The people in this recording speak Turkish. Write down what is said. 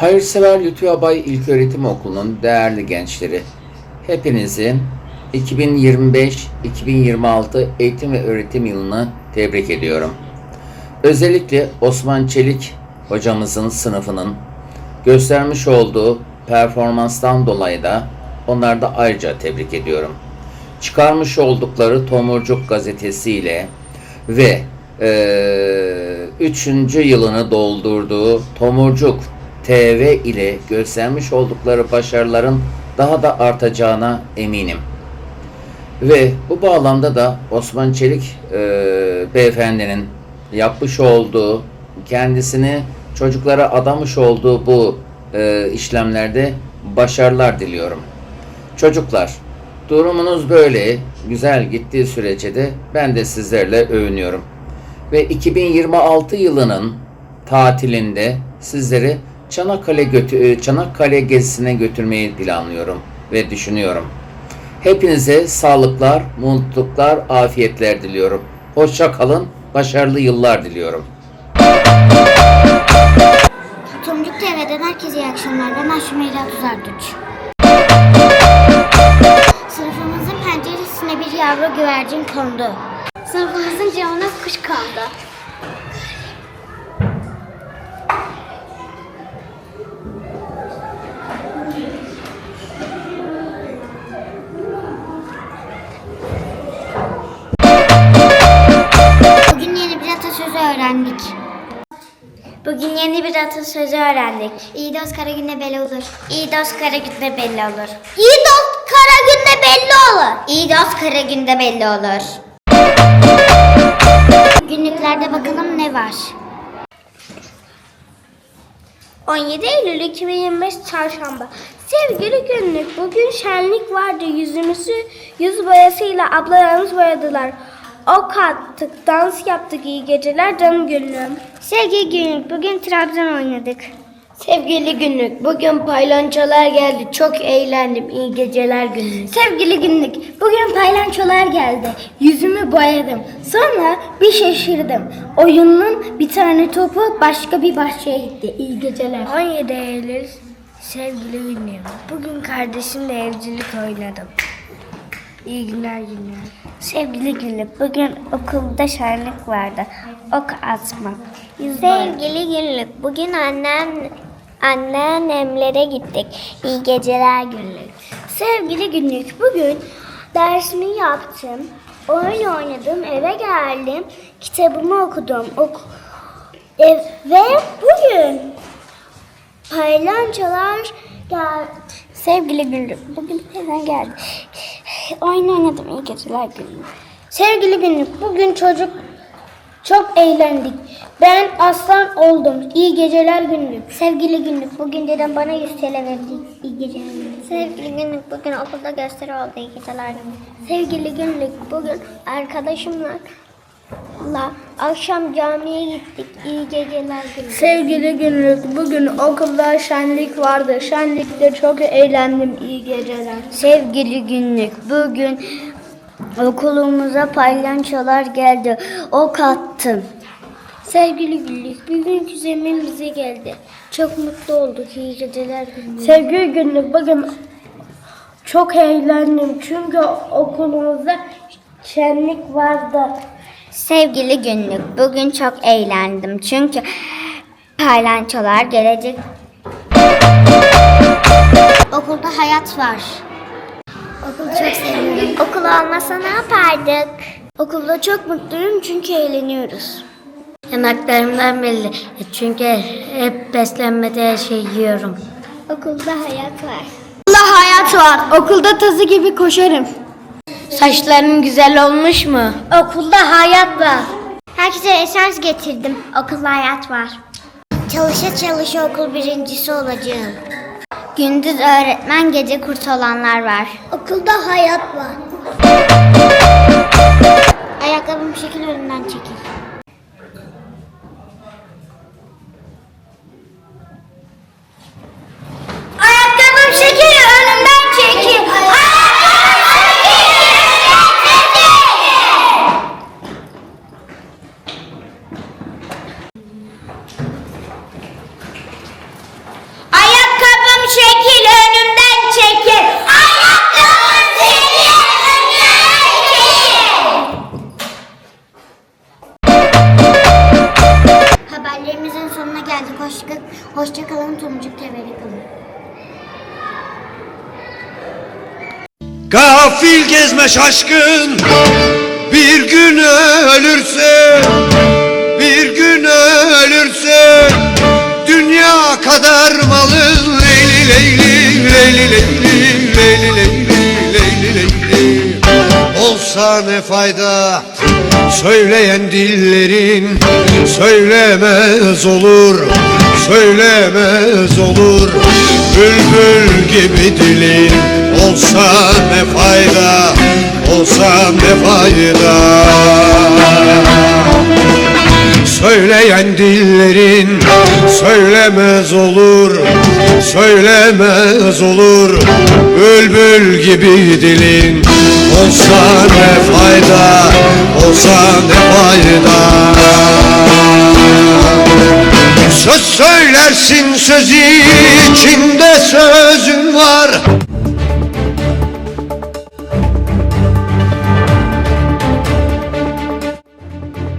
Hayırsever Lütfü Abay İlköğretim Okulu'nun değerli gençleri, hepinizi 2025-2026 eğitim ve öğretim yılını tebrik ediyorum. Özellikle Osman Çelik hocamızın sınıfının göstermiş olduğu performanstan dolayı da onları da ayrıca tebrik ediyorum. Çıkarmış oldukları Tomurcuk gazetesiyle ve eee üçüncü yılını doldurduğu Tomurcuk TV ile göstermiş oldukları başarıların daha da artacağına eminim. Ve bu bağlamda da Osman Çelik e, beyefendinin yapmış olduğu, kendisini çocuklara adamış olduğu bu e, işlemlerde başarılar diliyorum. Çocuklar, durumunuz böyle güzel gittiği sürece de ben de sizlerle övünüyorum. Ve 2026 yılının tatilinde sizleri Çanakkale götü Çanakkale gezisine götürmeyi planlıyorum ve düşünüyorum. Hepinize sağlıklar, mutluluklar, afiyetler diliyorum. Hoşça kalın, başarılı yıllar diliyorum. Tomcuk TV'den herkese iyi akşamlar. Ben Aşmeyla Tuzarduç. Sınıfımızın penceresine bir yavru güvercin kondu. Sınıfımızın camına kuş kondu. Bugün yeni bir atasözü öğrendik. İyi dost kara günde belli olur. İyi dost kara günde belli olur. İyi dost kara günde belli olur. İyi dost kara günde belli olur. Günlüklerde bakalım ne var? 17 Eylül 2025 Çarşamba. Sevgili günlük, bugün şenlik vardı. Yüzümüzü yüz boyasıyla ablalarımız boyadılar. Ok attık, dans yaptık. iyi geceler canım günlüğüm. Sevgili günlük bugün Trabzon oynadık. Sevgili günlük, bugün paylançolar geldi. Çok eğlendim. İyi geceler günlük. Sevgili günlük, bugün paylançolar geldi. Yüzümü boyadım. Sonra bir şaşırdım. Oyunun bir tane topu başka bir bahçeye gitti. İyi geceler. 17 Eylül sevgili günlüğüm. Bugün kardeşimle evcilik oynadım. İyi günler günler. Sevgili günlük, bugün okulda şenlik vardı. Ok atma. Yüz Sevgili günlük bugün annem anneannemlere gittik. İyi geceler günlük. Sevgili günlük bugün dersimi yaptım. Oyun oynadım, eve geldim. Kitabımı okudum. Ok Ev, ve bugün paylançolar geldi. Sevgili günlük bugün neden geldi? Oyun oynadım, iyi geceler günlük. Sevgili günlük bugün çocuk çok eğlendik. Ben aslan oldum. İyi geceler günlük. Sevgili günlük bugün dedem bana 100 TL verdi. İyi geceler günlük. Sevgili günlük bugün okulda gösteri oldu. İyi geceler günlük. Sevgili günlük bugün arkadaşımla la akşam camiye gittik. İyi geceler günlük. Sevgili günlük, bugün okulda şenlik vardı. Şenlikte çok eğlendim. İyi geceler. Sevgili günlük bugün okulumuza paylançolar geldi. Ok attım. Sevgili günlük bugün kuzenim bize geldi. Çok mutlu olduk. İyi geceler günlük. Sevgili günlük, bugün çok eğlendim. Çünkü okulumuzda şenlik vardı. Sevgili günlük bugün çok eğlendim. Çünkü paylançolar gelecek. Okulda hayat var. Okulu çok seviyorum. Okul olmasa ne yapardık? Okulda çok mutluyum çünkü eğleniyoruz. Yanaklarımdan belli. Çünkü hep beslenmede her şey yiyorum. Okulda hayat var. Okulda hayat var. Okulda tazı gibi koşarım. Saçların güzel olmuş mu? Okulda hayat var. Herkese esans getirdim. Okulda hayat var. Çalışa çalışa okul birincisi olacağım. Gündüz öğretmen, gece kurt olanlar var. Okulda hayat var. Ayakkabım şekil önünden çekil. Hoşçakalın Tomcuk Tebeli kalın. Gafil gezme şaşkın Bir gün Olsa ne fayda? Söyleyen dillerin Söylemez olur Söylemez olur. Bülbül gibi dilin Olsa ne fayda? Olsa ne fayda? Söyleyen dillerin söylemez olur Söylemez olur. Bülbül gibi dilin Olsa ne fayda, olsa ne fayda? Söz söylersin söz içinde sözün var.